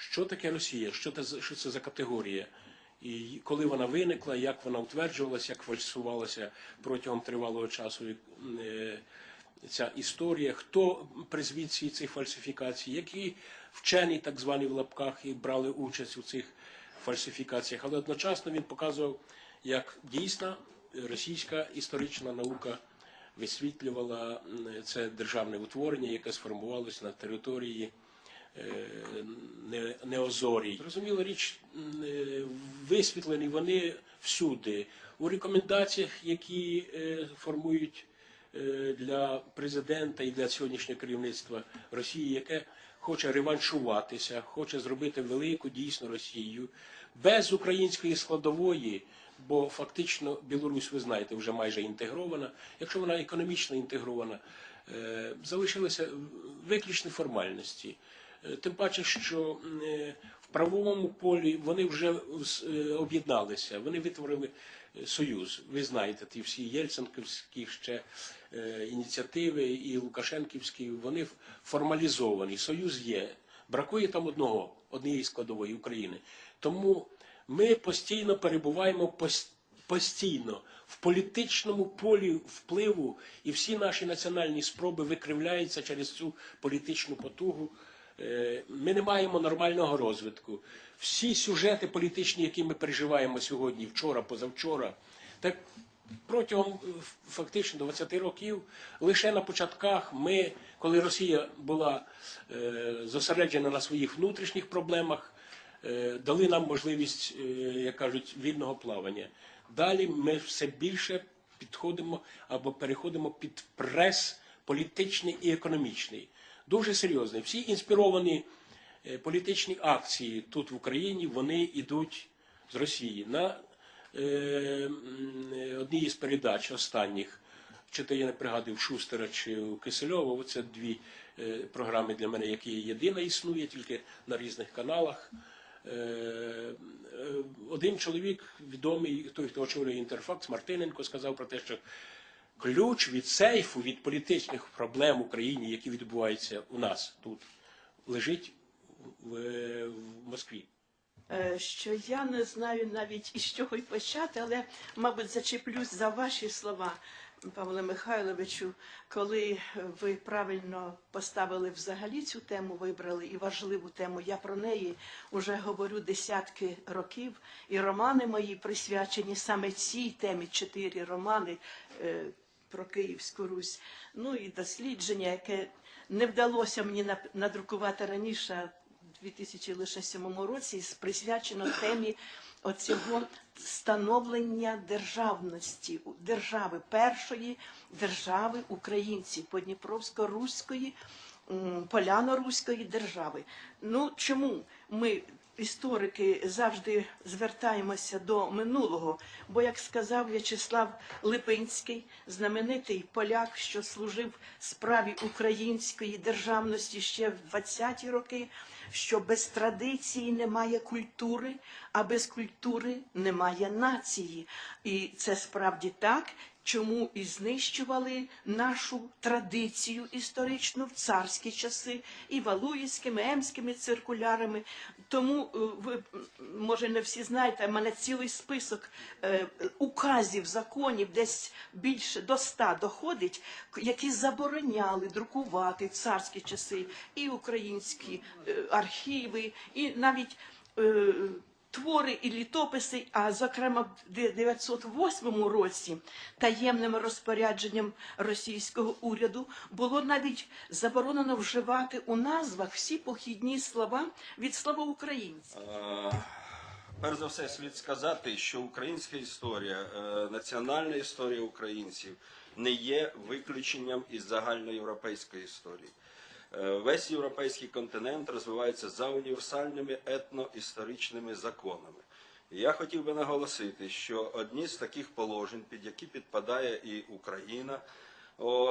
що таке Росія, що це, що це за категорія, і коли вона виникла, як вона утверджувалася, як фальсувалася протягом тривалого часу е, ця історія, хто призвів ці цих фальсифікацій, які вчені, так звані в лапках, і брали участь у цих фальсифікаціях. Але одночасно він показував, як дійсна російська історична наука висвітлювала це державне утворення, яке сформувалося на території Неозорій. Зрозуміла річ, е, висвітлені вони всюди. У рекомендаціях, які е, формують е, для президента і для сьогоднішнього керівництва Росії, яке хоче реваншуватися, хоче зробити велику дійсно Росію без української складової. Бо фактично Білорусь, ви знаєте, вже майже інтегрована. Якщо вона економічно інтегрована, е, залишилися виключні формальності. Е, Тим паче, що е, в правовому полі вони вже е, об'єдналися, вони витворили союз. Ви знаєте, ті всі єльцинківські ще ініціативи і Лукашенківські, вони формалізовані. Союз є. Бракує там одного, однієї складової України. Тому ми постійно перебуваємо пос- постійно в політичному полі впливу, і всі наші національні спроби викривляються через цю політичну потугу. Е, Ми не маємо нормального розвитку. Всі сюжети політичні, які ми переживаємо сьогодні, вчора, позавчора, так протягом е, фактично 20 років, лише на початках ми, коли Росія була е, зосереджена на своїх внутрішніх проблемах, дали нам можливість, як кажуть, вільного плавання. Далі ми все більше підходимо або переходимо під прес політичний і економічний. Дуже серйозний. Всі інспіровані е, політичні акції тут в Україні, вони йдуть з Росії. На е, е, одній із передач останніх, чи то я не пригадую Шустера чи Кисельова, це дві е, програми для мене, які єдина існує, тільки на різних каналах. Е, Один чоловік, відомий, той, хто очолює інтерфакс, Мартиненко, сказав про те, що ключ від сейфу, від політичних проблем в Україні, які відбуваються у нас тут, лежить в, в Москві. Е, що я не знаю навіть із чого й почати, але, мабуть, зачеплюсь за ваші слова, Павле Михайловичу, коли ви правильно поставили взагалі цю тему, вибрали і важливу тему. Я про неї вже говорю десятки років, і романи мої присвячені саме цій темі. Чотири романи е, про Київську Русь. Ну і дослідження, яке не вдалося мені надрукувати раніше. 2007 році присвячено темі оцього становлення державності держави першої держави українців Подніпровсько-руської поляно-руської держави. Ну чому ми? Історики завжди звертаємося до минулого, бо, як сказав В'ячеслав Липинський, знаменитий поляк, що служив справі української державності ще в 20-ті роки, що без традиції немає культури, а без культури немає нації. І це справді так. Чому і знищували нашу традицію історичну в царські часи і валуївськими, емськими циркулярами. Тому е, ви може не всі знаєте, в мене цілий список е, указів, законів, десь більше до ста доходить, які забороняли друкувати в царські часи і українські е, архіви, і навіть. Твори і літописи, а зокрема в 908 році таємним розпорядженням російського уряду було навіть заборонено вживати у назвах всі похідні слова від слова українці. Е, Перш за все, слід сказати, що українська історія, е, національна історія українців не є виключенням із загальноєвропейської історії. Е, Весь європейський континент розвивається за універсальними етноісторичними законами. Я хотів би наголосити, що одні з таких положень, під які підпадає і Україна,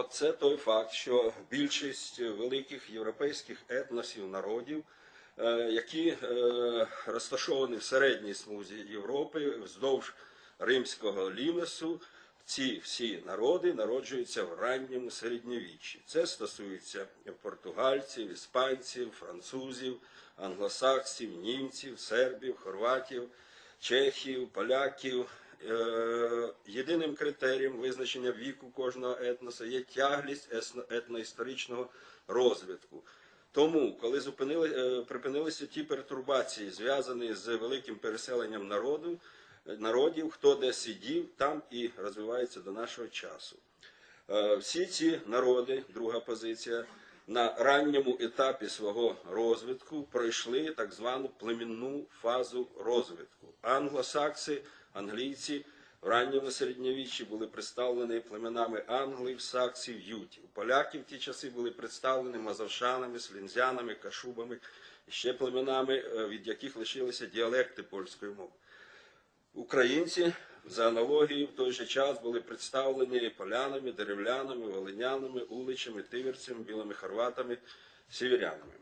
це той факт, що більшість великих європейських етносів народів е, які е, розташовані в середній смузі Європи вздовж римського лімесу. Ці всі народи народжуються в ранньому середньовіччі. Це стосується португальців, іспанців, французів, англосаксів, німців, сербів, хорватів, чехів, поляків. Е, Єдиним критерієм визначення віку кожного етноса є тяглість етноісторичного розвитку. Тому, коли зупинили, е, припинилися ті пертурбації, зв'язані з великим переселенням народу, народів, хто де сидів, там і розвивається до нашого часу. Е, Всі ці народи, друга позиція, на ранньому етапі свого розвитку пройшли так звану племінну фазу розвитку. Англосакси, англійці в ранньому середньовіччі були представлені племенами англів, саксів, ютів. Поляки в ті часи були представлені мазовшанами, слінзянами, кашубами ще племенами, е, від яких лишилися діалекти польської мови. Українці за аналогією в той же час були представлені полянами, деревлянами, волинянами, уличами, тиверцями, білими хорватами, сіверянами.